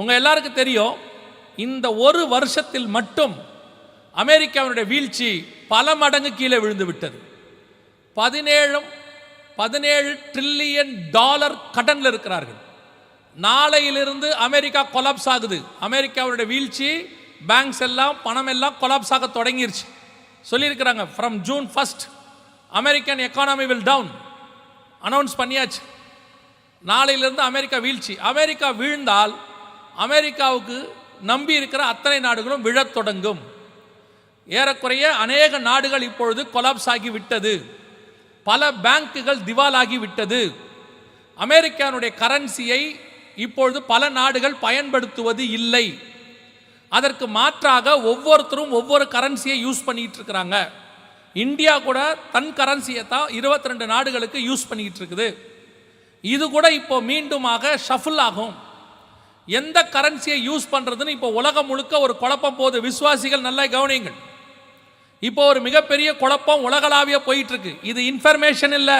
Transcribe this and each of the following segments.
உங்கள் எல்லாருக்கும் தெரியும் இந்த ஒரு வருஷத்தில் மட்டும் அமெரிக்காவினுடைய வீழ்ச்சி பல மடங்கு கீழே விழுந்து விட்டது. பதினேழும் பதினேழு ட்ரில்லியன் டாலர் கடனில் இருக்கிறார்கள். நாளையிலிருந்து அமெரிக்கா கொலாப்ஸ் ஆகுது. அமெரிக்காவுடைய வீழ்ச்சி பேங்க்ஸ் எல்லாம் பணம் எல்லாம் கொலாப்ஸ் ஆக தொடங்கிருச்சு. சொல்லியிருக்கிறாங்க from June first American economy will down announce பண்ணியாச்சு. நாளையிலிருந்து அமெரிக்கா வீழ்ச்சி. அமெரிக்கா வீழ்ந்தால் அமெரிக்காவுக்கு நம்பி இருக்கிற அத்தனை நாடுகளும் விழத் தொடங்கும். ஏறக்குறைய அநேக நாடுகள் இப்பொழுது கொலாப்ஸ் ஆகிவிட்டது பல பேங்க்குகள் திவாலாகி விட்டது. அமெரிக்கானுடைய கரன்சியை இப்பொழுது பல நாடுகள் பயன்படுத்துவது இல்லை. அதற்கு மாற்றாக ஒவ்வொருத்தரும் ஒவ்வொரு கரன்சியை யூஸ் பண்ணிகிட்டு இருக்கிறாங்க. இந்தியா கூட தன் கரன்சியை தான் இருபத்தி ரெண்டு நாடுகளுக்கு யூஸ் பண்ணிக்கிட்டு இருக்குது. இது கூட இப்போ மீண்டுமாக ஷஃபில் ஆகும். எந்த கரன்சியை யூஸ் பண்ணுறதுன்னு இப்போ உலகம் முழுக்க ஒரு குழப்பம் போகுது. விசுவாசிகள் நல்லா கவனியுங்கள். இப்போ ஒரு மிகப்பெரிய குழப்பம் உலகளாவிய போயிட்டுருக்கு. இது இன்ஃபர்மேஷன் இல்லை.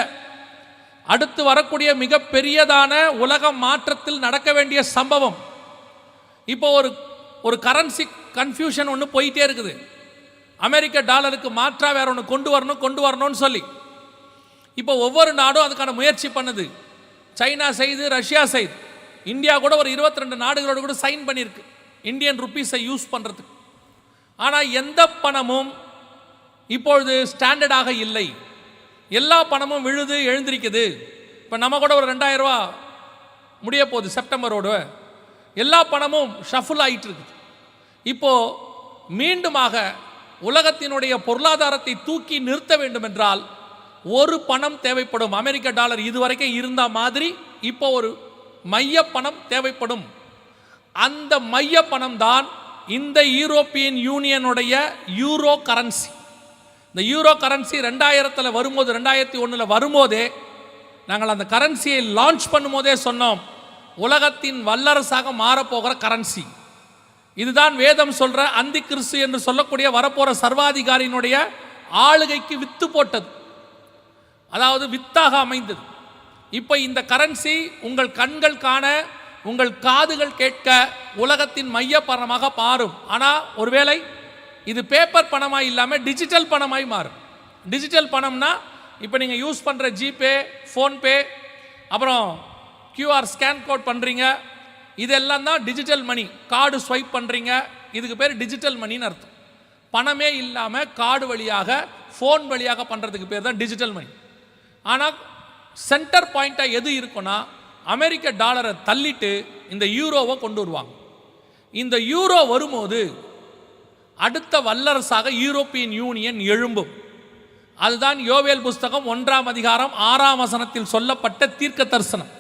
அடுத்து வரக்கூடிய மிகப்பெரியதான உலக மாற்றத்தில் நடக்க வேண்டிய சம்பவம். இப்போ ஒரு ஒரு கரன்சி கன்ஃபியூஷன் ஒன்று போயிட்டே இருக்குது. அமெரிக்க டாலருக்கு மாற்றாக வேற ஒன்று கொண்டு வரணும் கொண்டு வரணும்னு சொல்லி. இப்போ ஒவ்வொரு நாடும் அதுக்கான முயற்சி பண்ணுது. சைனா செய்து ரஷ்யா செய்து. இந்தியா கூட ஒரு 22 ரெண்டு நாடுகளோடு கூட சைன் பண்ணியிருக்கு. இந்தியன் ருப்பீஸை யூஸ் பண்ணுறதுக்கு ஆனால் எந்த பணமும் இப்பொழுது ஸ்டாண்டர்டாக இல்லை. எல்லா பணமும் விழுது எழுந்திருக்குது. இப்போ நம்ம கூட ஒரு ரெண்டாயிரம் ரூபா முடிய போகுது செப்டம்பரோடு. எல்லா பணமும் ஷஃபுல் ஆகிட்டு இருக்குது இப்போது மீண்டுமாக உலகத்தினுடைய பொருளாதாரத்தை தூக்கி நிறுத்த வேண்டும் என்றால் ஒரு பணம் தேவைப்படும். அமெரிக்க டாலர் இதுவரைக்கும் இருந்த மாதிரி இப்போ ஒரு மைய பணம் தேவைப்படும். அந்த மைய பணம் தான் இந்த யூரோப்பியன் யூனியனுடைய யூரோ கரன்சி. இந்த யூரோ கரன்சி ரெண்டாயிரத்தில் வரும்போது ரெண்டாயிரத்தி ஒன்றில் வரும்போதே நாங்கள் அந்த கரன்சியை லான்ச் பண்ணும்போதே சொன்னோம். உலகத்தின் வல்லரசாக மாறப்போகிற கரன்சி. இதுதான் வேதம் சொல்கிற அந்தி கிறிஸ்து என்று சொல்லக்கூடிய வரப்போகிற சர்வாதிகாரியினுடைய ஆளுகைக்கு வித்து போட்டது. அதாவது வித்தாக அமைந்தது. இப்போ இந்த கரன்சி உங்கள் கண்கள் காண உங்கள் காதுகள் கேட்க உலகத்தின் மையப்பணமாக பணமாக மாறும். ஆனால் ஒருவேளை இது பேப்பர் பணமாக இல்லாமல் டிஜிட்டல் பணமாய் மாறும். டிஜிட்டல் பணம்னா இப்போ நீங்கள் யூஸ் பண்ணுற ஜிபே ஃபோன்பே அப்புறம் கியூஆர் ஸ்கேன் கோட் பண்ணுறீங்க இதெல்லாம் தான் டிஜிட்டல் மணி கார்டு ஸ்வைப் பண்ணுறீங்க இதுக்கு பேர் டிஜிட்டல் மணின்னு அர்த்தம். பணமே இல்லாமல் கார்டு வழியாக ஃபோன் வழியாக பண்ணுறதுக்கு பேர் தான் டிஜிட்டல் மணி ஆனால் சென்டர் பாயிண்ட்டாக எது இருக்குன்னா அமெரிக்க டாலரை தள்ளிட்டு இந்த யூரோவை கொண்டு வருவாங்க. இந்த யூரோ வரும்போது அடுத்த வல்லரசாக யூரோப்பியன் யூனியன் எழும்பும். அதுதான் யோவேல் புஸ்தகம் ஒன்றாம் அதிகாரம் ஆறாம் வசனத்தில் சொல்லப்பட்ட தீர்க்க தரிசனம்.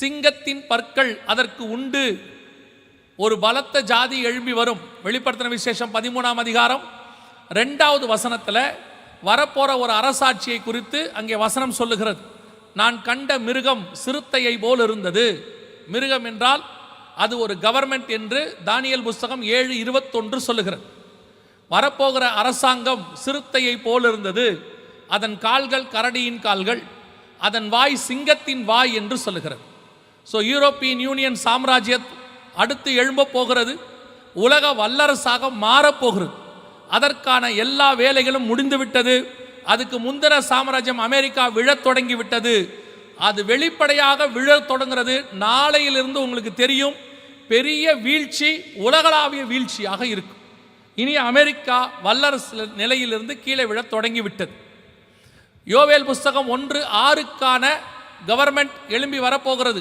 சிங்கத்தின் பற்கள் அதற்கு உண்டு ஒரு பலத்த ஜாதி எழும்பி வரும். வெளிப்படுத்தின விசேஷம் பதிமூணாம் அதிகாரம் ரெண்டாவது வசனத்தில் வரப்போகிற ஒரு அரசாட்சியை குறித்து அங்கே வசனம் சொல்லுகிறது. நான் கண்ட மிருகம் சிறுத்தையை போல் இருந்தது. மிருகம் என்றால் அது ஒரு கவர்மெண்ட் என்று தானியல் புஸ்தகம் ஏழு இருபத்தொன்று சொல்லுகிறது. வரப்போகிற அரசாங்கம் சிறுத்தையை போல் இருந்தது. அதன் கால்கள் கரடியின் கால்கள் அதன் வாய் சிங்கத்தின் வாய் என்று சொல்லுகிறது. ஸோ யூரோப்பியன் யூனியன் சாம்ராஜ்யத் அடுத்து எழும்பப் போகிறது. உலக வல்லரசாக மாறப்போகிறது அதற்கான எல்லா வேலைகளும் முடிந்துவிட்டது. அதுக்கு முந்தின சாம்ராஜ்யம் அமெரிக்கா விழத் தொடங்கி விட்டது அது வெளிப்படையாக விழத் தொடங்குறது நாளையிலிருந்து உங்களுக்கு தெரியும். பெரிய வீழ்ச்சி உலகளாவிய வீழ்ச்சியாக இருக்கும். இனி அமெரிக்கா வல்லரசு நிலையிலிருந்து கீழே விழத் தொடங்கிவிட்டது. யோவேல் புஸ்தகம் ஒன்று ஆறுக்கான கவர்மெண்ட் எழும்பி வரப்போகிறது.